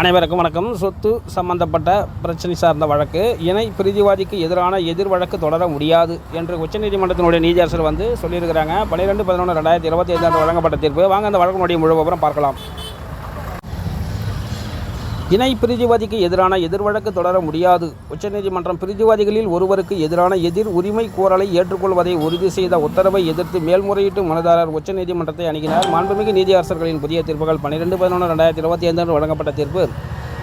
அனைவருக்கும் வணக்கம். சொத்து சம்பந்தப்பட்ட பிரச்சனை சார்ந்த வழக்கு. இணை பிரிதிவாதிக்கு எதிரான எதிர் வழக்கு தொடர முடியாது என்று உச்சநீதிமன்றத்தினுடைய நீதியரசர் வந்து சொல்லியிருக்கிறாங்க. பன்னிரெண்டு பதினொன்று ரெண்டாயிரத்தி இருபத்தி ஐந்தாண்டு வழங்கப்பட்ட தீர்ப்பு. வாங்க அந்த வழக்கினுடைய முழு விவரம் பார்க்கலாம். இணை பிரிதிவாதிக்கு எதிரான எதிர் வழக்கு தொடர முடியாது. உச்சநீதிமன்றம் பிரிதிவாதிகளில் ஒருவருக்கு எதிரான எதிர் உரிமை கோரலை ஏற்றுக்கொள்வதை உறுதி செய்த உத்தரவை எதிர்த்து மேல்முறையீட்டு மனுதாரர் உச்சநீதிமன்றத்தை அணுகினார். மாண்புமிகு நீதியரசர்களின் புதிய தீர்ப்புகள் பன்னிரெண்டு பதினொன்று ரெண்டாயிரத்தி இருபத்தி ஐந்து வழங்கப்பட்ட தீர்ப்பு.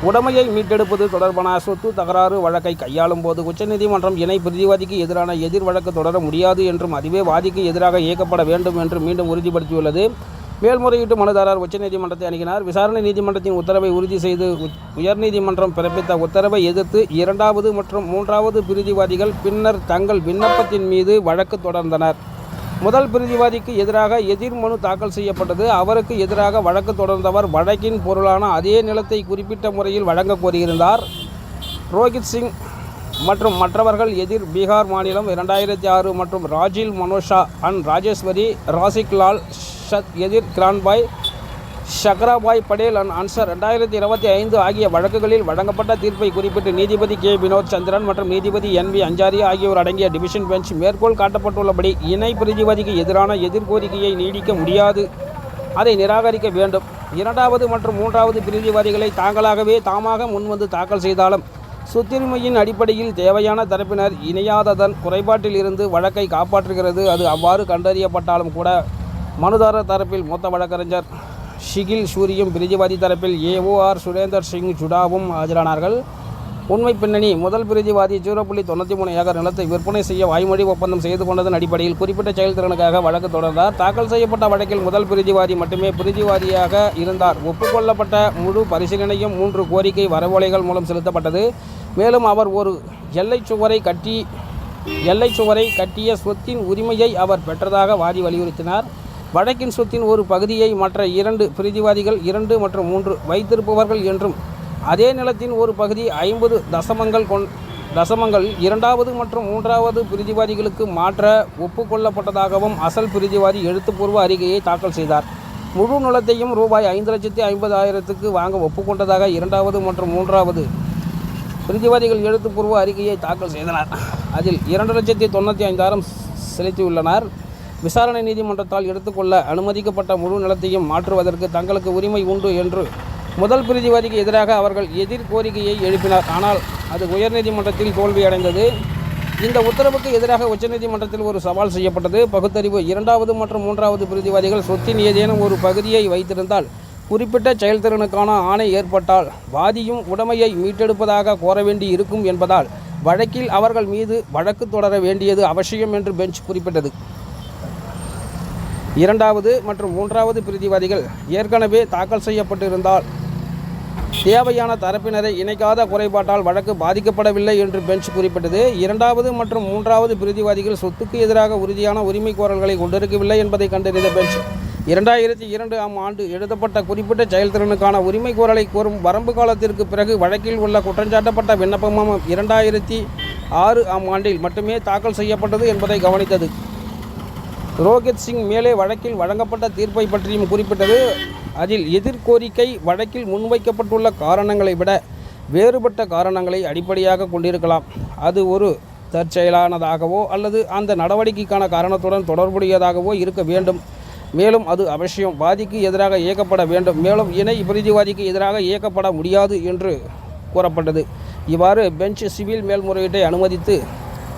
உடமையை மீட்டெடுப்பது தொடர்பான சொத்து தகராறு வழக்கை கையாளும் போது உச்சநீதிமன்றம் இணை பிரிதிவாதிக்கு எதிரான எதிர் வழக்கு தொடர முடியாது என்றும் அதுவே வாதிக்கு எதிராக இயக்கப்பட வேண்டும் என்றும் மீண்டும் உறுதிப்படுத்தியுள்ளது. மேல்முறையீட்டு மனுதாரர் உச்சநீதிமன்றத்தை அணுகினார். விசாரணை நீதிமன்றத்தின் உத்தரவை உறுதி செய்து உயர்நீதிமன்றம் பிறப்பித்த உத்தரவை எதிர்த்து இரண்டாவது மற்றும் மூன்றாவது பிரிதிவாதிகள் பின்னர் தங்கள் விண்ணப்பத்தின் மீது வழக்கு தொடர்ந்தனர். முதல் பிரிதிவாதிக்கு எதிராக எதிர் மனு தாக்கல் செய்யப்பட்டது. அவருக்கு எதிராக வழக்கு தொடர்ந்தவர் வழக்கின் பொருளான அதே நிலத்தை குறிப்பிட்ட முறையில் வழங்க கோரியிருந்தார். ரோஹித் சிங் மற்றும் மற்றவர்கள் எதிர் பீகார் மாநிலம் இரண்டாயிரத்தி ஆறு மற்றும் ராஜில் மனோஷா அண்ட் ராஜேஸ்வரி ராசிக் லால் ஷத் எதிர் கிரான்பாய் ஷக்ராபாய் படேல் அண்ட் அன்சர் ரெண்டாயிரத்தி இருபத்தி ஐந்து ஆகிய வழக்குகளில் வழங்கப்பட்ட தீர்ப்பை குறிப்பிட்டு நீதிபதி கே. வினோத் சந்திரன் மற்றும் நீதிபதி என். வி. அஞ்சாரி ஆகியோர் அடங்கிய டிவிஷன் பெஞ்ச் மேற்கோள் காட்டப்பட்டுள்ளபடி இணை பிரிதிவாதிக்கு எதிரான எதிர்கோரிக்கையை நீடிக்க முடியாது. அதை நிராகரிக்க வேண்டும். இரண்டாவது மற்றும் மூன்றாவது பிரதிவாதிகளை தாங்களாகவே தாமாக முன்வந்து தாக்கல் செய்தாலும் சொத்துரிமையின் அடிப்படையில் தேவையான தரப்பினர் இணையாததன் குறைபாட்டில் இருந்து வழக்கை காப்பாற்றுகிறது. அது அவ்வாறு கண்டறியப்பட்டாலும் கூட மனுதாரர் தரப்பில் மூத்த வழக்கறிஞர் ஷிகில் சூரியும் பிரிஜிவாதி தரப்பில் ஏஓஆர் சுரேந்தர் சிங் ஜுடாவும் ஆஜரானார்கள். உண்மை பின்னணி. முதல் பிரதிவாதி ஜீரோ புள்ளி தொண்ணூற்றி மூணு ஏக்கர் நிலத்தை விற்பனை செய்ய வாய்மொழி ஒப்பந்தம் செய்து கொண்டதன் அடிப்படையில் குறிப்பிட்ட செயல்திறனுக்காக வழக்கு தொடர்ந்தார். தாக்கல் செய்யப்பட்ட வழக்கில் முதல் பிரதிவாதி மட்டுமே பிரதிவாதியாக இருந்தார். ஒப்புக்கொள்ளப்பட்ட முழு பரிசீலனையும் மூன்று கோரிக்கை வரவோலைகள் மூலம் செலுத்தப்பட்டது. மேலும் அவர் ஒரு எல்லை சுவரை கட்டி எல்லை சுவரை கட்டிய சொத்தின் உரிமையை அவர் பெற்றதாக வாதி வலியுறுத்தினார். வழக்கின் சொத்தின் ஒரு பகுதியை மற்ற இரண்டு பிரதிவாதிகள் இரண்டு மற்றும் மூன்று வைத்திருப்பவர்கள் என்றும் அதே நிலத்தின் ஒரு பகுதி ஐம்பது தசமங்கள் கொண் தசமங்கள் இரண்டாவது மற்றும் மூன்றாவது பிரிதிவாதிகளுக்கு மாற்ற ஒப்புக்கொள்ளப்பட்டதாகவும் அசல் பிரிதிவாதி எழுத்துப்பூர்வ அறிக்கையை தாக்கல் செய்தார். முழு நிலத்தையும் ரூபாய் ஐந்து லட்சத்தி ஐம்பதாயிரத்துக்கு வாங்க ஒப்புக்கொண்டதாக இரண்டாவது மற்றும் மூன்றாவது பிரிதிவாதிகள் எழுத்துப்பூர்வ அறிக்கையை தாக்கல் செய்தனர். அதில் இரண்டு லட்சத்தி தொண்ணூற்றி ஐந்தாயிரம் செலுத்தியுள்ளனர். விசாரணை நீதிமன்றத்தால் எடுத்துக்கொள்ள அனுமதிக்கப்பட்ட முழு நிலத்தையும் மாற்றுவதற்கு தங்களுக்கு உரிமை உண்டு என்று முதல் பிரதிவாதிக்கு எதிராக அவர்கள் எதிர் கோரிக்கையை எழுப்பினார். ஆனால் அது உயர்நீதிமன்றத்தில் தோல்வியடைந்தது. இந்த உத்தரவுக்கு எதிராக உச்சநீதிமன்றத்தில் ஒரு சவால் செய்யப்பட்டது. பகுத்தறிவு இரண்டாவது மற்றும் மூன்றாவது பிரதிவாதிகள் சொத்தின் ஏதேனும் ஒரு பகுதியை வைத்திருந்தால் குறிப்பிட்ட செயல்திறனுக்கான ஆணை ஏற்பட்டால் வாதியும் உடமையை மீட்டெடுப்பதாக கோர வேண்டி இருக்கும் என்பதால் வழக்கில் அவர்கள் மீது வழக்கு தொடர வேண்டியது அவசியம் என்று பெஞ்ச் குறிப்பிட்டது. இரண்டாவது மற்றும் மூன்றாவது பிரதிவாதிகள் ஏற்கனவே தாக்கல் செய்யப்பட்டிருந்தால் தேவையான தரப்பினரை இணைக்காத குறைபாட்டால் வழக்கு பாதிக்கப்படவில்லை என்று பெஞ்ச் குறிப்பிட்டது. இரண்டாவது மற்றும் மூன்றாவது பிரதிவாதிகள் சொத்துக்கு எதிராக உறுதியான உரிமை கோரல்களை கொண்டிருக்கவில்லை என்பதை கண்டறிந்த பெஞ்ச். இரண்டாயிரத்தி இரண்டு ஆம் ஆண்டு எழுதப்பட்ட குறிப்பிட்ட செயல்திறனுக்கான உரிமை கோரலை கோரும் வரம்பு காலத்திற்கு பிறகு வழக்கில் உள்ள குற்றஞ்சாட்டப்பட்ட விண்ணப்பமும் இரண்டாயிரத்தி ஆறு ஆம் ஆண்டில் மட்டுமே தாக்கல் செய்யப்பட்டது என்பதை கவனித்தது. ரோஹித் சிங் மேலே வழக்கில் வழங்கப்பட்ட தீர்ப்பை பற்றியும் குறிப்பிட்டது. அதில் எதிர்கோரிக்கை வழக்கில் முன்வைக்கப்பட்டுள்ள காரணங்களை விட வேறுபட்ட காரணங்களை அடிப்படையாக கொண்டிருக்கலாம். அது ஒரு தற்செயலானதாகவோ அல்லது அந்த நடவடிக்கைக்கான காரணத்துடன் தொடர்புடையதாகவோ இருக்க வேண்டும். மேலும் அது அவசியம். வாதிக்கு எதிராக இயக்கப்பட வேண்டும். மேலும் இணை பிரதிவாதிக்கு எதிராக இயக்கப்பட முடியாது என்று கூறப்பட்டது. இவ்வாறு பெஞ்ச் சிவில் மேல்முறையீட்டை அனுமதித்து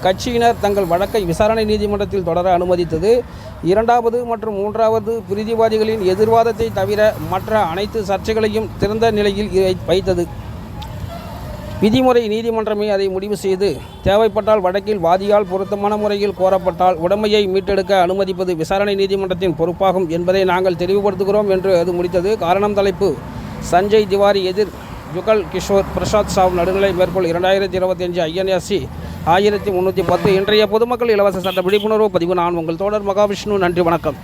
கட்சியினர் தங்கள் வழக்கை விசாரணை நீதிமன்றத்தில் தொடர அனுமதித்தது. இரண்டாவது மற்றும் மூன்றாவது பிரிதிவாதிகளின் எதிர்வாதத்தை தவிர மற்ற அனைத்து சர்ச்சைகளையும் திறந்த நிலையில் வைத்தது. விதிமுறை நீதிமன்றமே அதை முடிவு செய்து தேவைப்பட்டால் வழக்கில் வாதியால் பொருத்தமான முறையில் கோரப்பட்டால் உடமையை மீட்டெடுக்க அனுமதிப்பது விசாரணை நீதிமன்றத்தின் பொறுப்பாகும் என்பதை நாங்கள் தெளிவுபடுத்துகிறோம் என்று அது முடித்தது. காரணம் தலைப்பு சஞ்சய் திவாரி எதிர் ஜுகல் கிஷோர் பிரசாத் சாவ் நடுநிலை மேற்கோள் இரண்டாயிரத்தி இருபத்தி அஞ்சு ஐஎன்எஸ்சி ஆயிரத்தி முந்நூற்றி பத்து இன்றைய பொதுமக்கள் இலவச சட்ட விழிப்புணர்வு பதிவு நான் உங்கள் தோழர் மகாவிஷ்ணு. நன்றி வணக்கம்.